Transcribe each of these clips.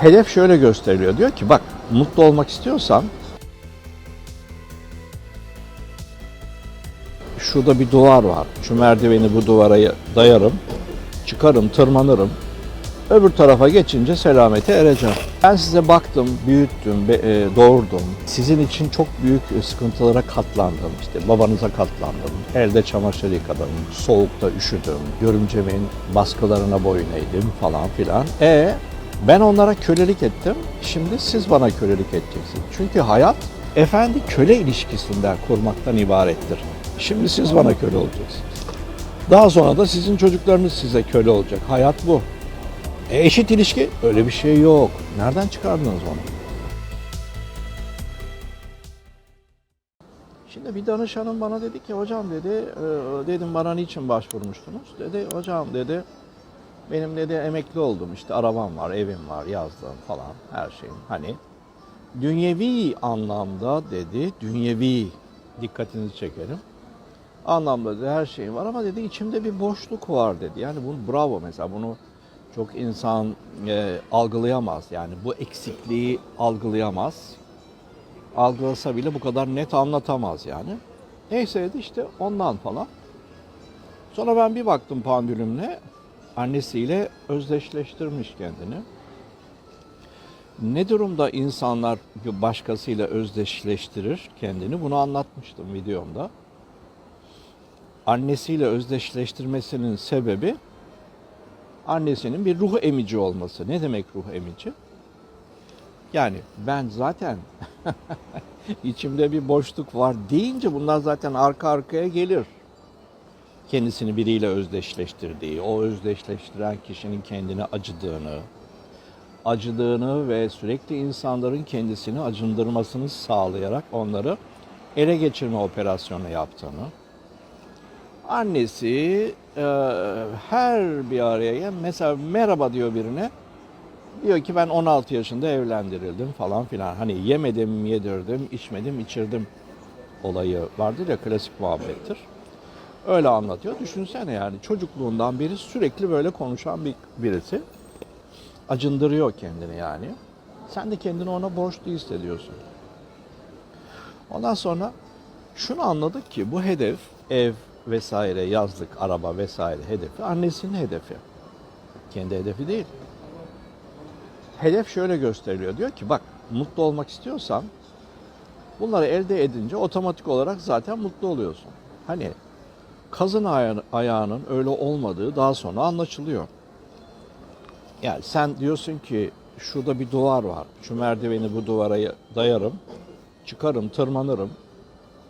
Hedef şöyle gösteriliyor. Diyor ki bak mutlu olmak istiyorsan şurada bir duvar var. Şu merdiveni bu duvara dayarım. Çıkarım, tırmanırım. Öbür tarafa geçince selamete ereceğim. Ben size baktım, büyüttüm, e, doğurdum. Sizin için çok büyük e, sıkıntılara katlandım. İşte babanıza katlandım. Elde çamaşır yıkadım. Soğukta üşüdüm. Görümcemin baskılarına boyun eğdim falan filan. E ben onlara kölelik ettim. Şimdi siz bana kölelik edeceksiniz. Çünkü hayat efendi köle ilişkisinden kurmaktan ibarettir. Şimdi siz bana köle olacaksınız. Daha sonra da sizin çocuklarınız size köle olacak. Hayat bu. E eşit ilişki öyle bir şey yok. Nereden çıkardınız onu? Şimdi bir danışanım bana dedi ki hocam dedi e, dedim bana niçin başvurmuştunuz? Dedi hocam dedi benim dedi emekli oldum işte arabam var, evim var, yazdığım falan her şeyim. Hani dünyevi anlamda dedi, dünyevi dikkatinizi çekerim. Anlamda dedi her şeyim var ama dedi içimde bir boşluk var dedi. Yani bunu bravo mesela bunu çok insan e, algılayamaz. Yani bu eksikliği algılayamaz. Algılasa bile bu kadar net anlatamaz yani. Neyse dedi işte ondan falan. Sonra ben bir baktım pandülümle annesiyle özdeşleştirmiş kendini. Ne durumda insanlar başkasıyla özdeşleştirir kendini bunu anlatmıştım videomda. Annesiyle özdeşleştirmesinin sebebi annesinin bir ruh emici olması. Ne demek ruh emici? Yani ben zaten içimde bir boşluk var deyince bunlar zaten arka arkaya gelir. Kendisini biriyle özdeşleştirdiği, o özdeşleştiren kişinin kendine acıdığını, acıdığını ve sürekli insanların kendisini acındırmasını sağlayarak onları ele geçirme operasyonu yaptığını, annesi e, her bir araya mesela merhaba diyor birine. Diyor ki ben 16 yaşında evlendirildim falan filan. Hani yemedim, yedirdim, içmedim, içirdim olayı vardır ya klasik muhabbettir. Öyle anlatıyor. Düşünsene yani çocukluğundan beri sürekli böyle konuşan bir birisi. Acındırıyor kendini yani. Sen de kendini ona borçlu hissediyorsun. Ondan sonra şunu anladık ki bu hedef ev vesaire yazlık araba vesaire hedefi annesinin hedefi. Kendi hedefi değil. Hedef şöyle gösteriliyor. Diyor ki bak mutlu olmak istiyorsan bunları elde edince otomatik olarak zaten mutlu oluyorsun. Hani kazın aya- ayağının öyle olmadığı daha sonra anlaşılıyor. Yani sen diyorsun ki şurada bir duvar var. Şu merdiveni bu duvara dayarım. Çıkarım, tırmanırım.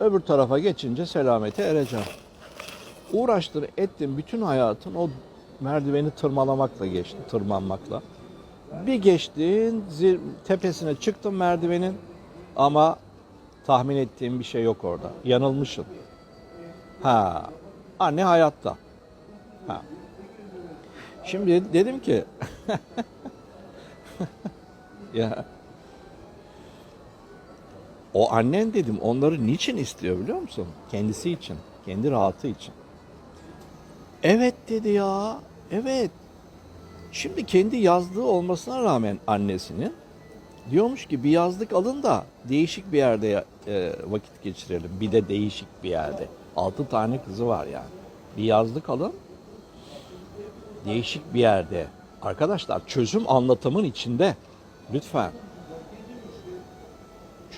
Öbür tarafa geçince selamete ereceğim. Uğraştır ettim bütün hayatın o merdiveni tırmalamakla geçti, tırmanmakla. Bir geçtin, zir, tepesine çıktın merdivenin ama tahmin ettiğim bir şey yok orada. Yanılmışsın. Ha, anne hayatta. Ha. Şimdi dedim ki ya o annen dedim onları niçin istiyor biliyor musun? Kendisi için, kendi rahatı için. Evet dedi ya. Evet. Şimdi kendi yazdığı olmasına rağmen annesinin diyormuş ki bir yazlık alın da değişik bir yerde e, vakit geçirelim. Bir de değişik bir yerde. Altı tane kızı var yani. Bir yazlık alın. Değişik bir yerde. Arkadaşlar çözüm anlatımın içinde. Lütfen.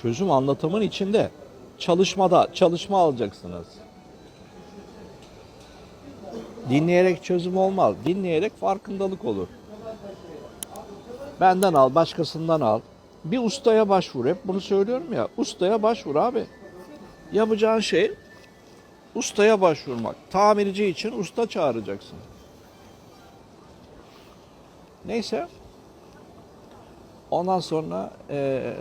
Çözüm anlatımın içinde. Çalışmada çalışma alacaksınız. Dinleyerek çözüm olmaz. Dinleyerek farkındalık olur. Benden al, başkasından al. Bir ustaya başvur. Hep bunu söylüyorum ya. Ustaya başvur abi. Yapacağın şey ustaya başvurmak. Tamirci için usta çağıracaksın. Neyse. Ondan sonra eee,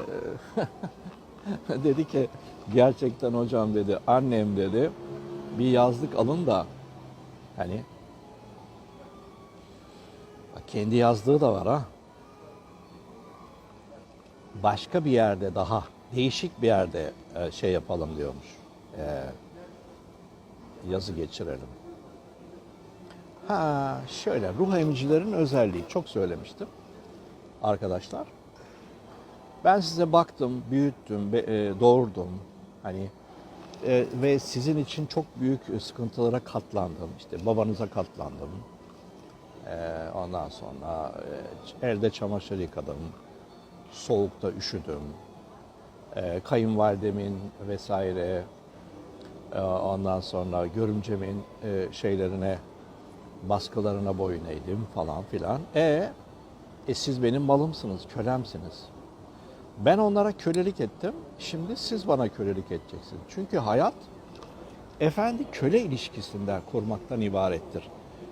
dedi ki gerçekten hocam dedi annem dedi bir yazlık alın da Hani kendi yazdığı da var ha. Başka bir yerde daha değişik bir yerde e, şey yapalım diyormuş. E, yazı geçirelim. Ha şöyle ruh emicilerin özelliği çok söylemiştim. arkadaşlar. Ben size baktım, büyüttüm, e, doğurdum. Hani e, ve sizin için çok büyük sıkıntılara katlandım. İşte babanıza katlandım. E, ondan sonra e, elde çamaşır yıkadım. Soğukta üşüdüm. E, kayınvalidemin vesaire e, ondan sonra görümcemin e, şeylerine baskılarına boyun eğdim falan filan. E, e siz benim malımsınız, kölemsiniz. Ben onlara kölelik ettim. Şimdi siz bana kölelik edeceksiniz. Çünkü hayat efendi köle ilişkisinden kurmaktan ibarettir.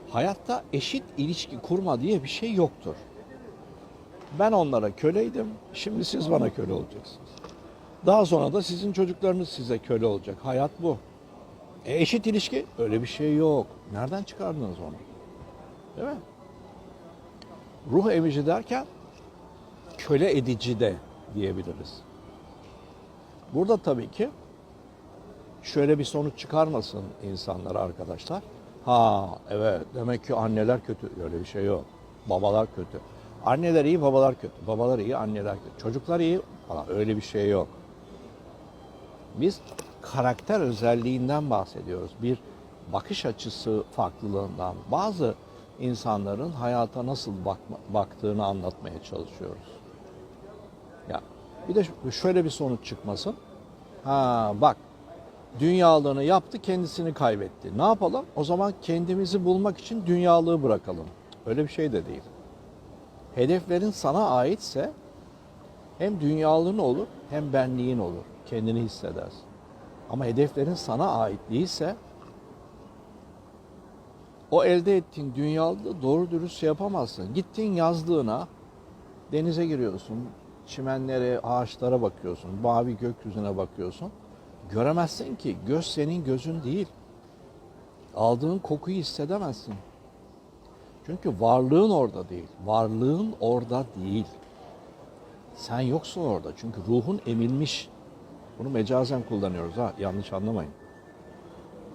Hayatta eşit ilişki kurma diye bir şey yoktur. Ben onlara köleydim. Şimdi siz bana köle olacaksınız. Daha sonra da sizin çocuklarınız size köle olacak. Hayat bu. E eşit ilişki öyle bir şey yok. Nereden çıkardınız onu? Değil mi? Ruh emici derken köle edici de diyebiliriz. Burada tabii ki şöyle bir sonuç çıkarmasın insanlar arkadaşlar. Ha evet demek ki anneler kötü. Öyle bir şey yok. Babalar kötü. Anneler iyi, babalar kötü. Babalar iyi, anneler kötü. Çocuklar iyi falan. Öyle bir şey yok. Biz karakter özelliğinden bahsediyoruz. Bir bakış açısı farklılığından. Bazı insanların hayata nasıl bakma, baktığını anlatmaya çalışıyoruz. Ya bir de şöyle bir sonuç çıkmasın. Ha bak dünyalığını yaptı kendisini kaybetti. Ne yapalım? O zaman kendimizi bulmak için dünyalığı bırakalım. Öyle bir şey de değil. Hedeflerin sana aitse hem dünyalığın olur hem benliğin olur. Kendini hissedersin. Ama hedeflerin sana ait değilse o elde ettiğin dünyalığı doğru dürüst şey yapamazsın. Gittin yazlığına denize giriyorsun, çimenlere, ağaçlara bakıyorsun, mavi gökyüzüne bakıyorsun. Göremezsin ki göz senin gözün değil. Aldığın kokuyu hissedemezsin. Çünkü varlığın orada değil. Varlığın orada değil. Sen yoksun orada. Çünkü ruhun emilmiş. Bunu mecazen kullanıyoruz ha. Yanlış anlamayın.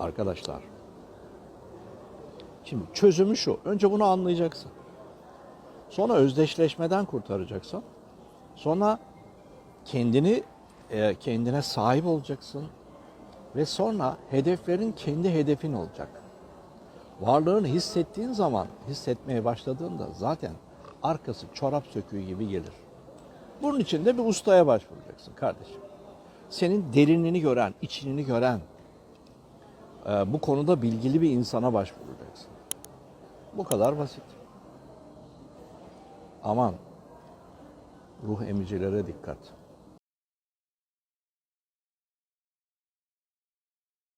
Arkadaşlar. Şimdi çözümü şu. Önce bunu anlayacaksın. Sonra özdeşleşmeden kurtaracaksın. Sonra kendini e, kendine sahip olacaksın. Ve sonra hedeflerin kendi hedefin olacak. Varlığını hissettiğin zaman, hissetmeye başladığında zaten arkası çorap söküğü gibi gelir. Bunun için de bir ustaya başvuracaksın kardeşim. Senin derinliğini gören, içini gören, e, bu konuda bilgili bir insana başvuracaksın. Bu kadar basit. Aman ruh emicilere dikkat.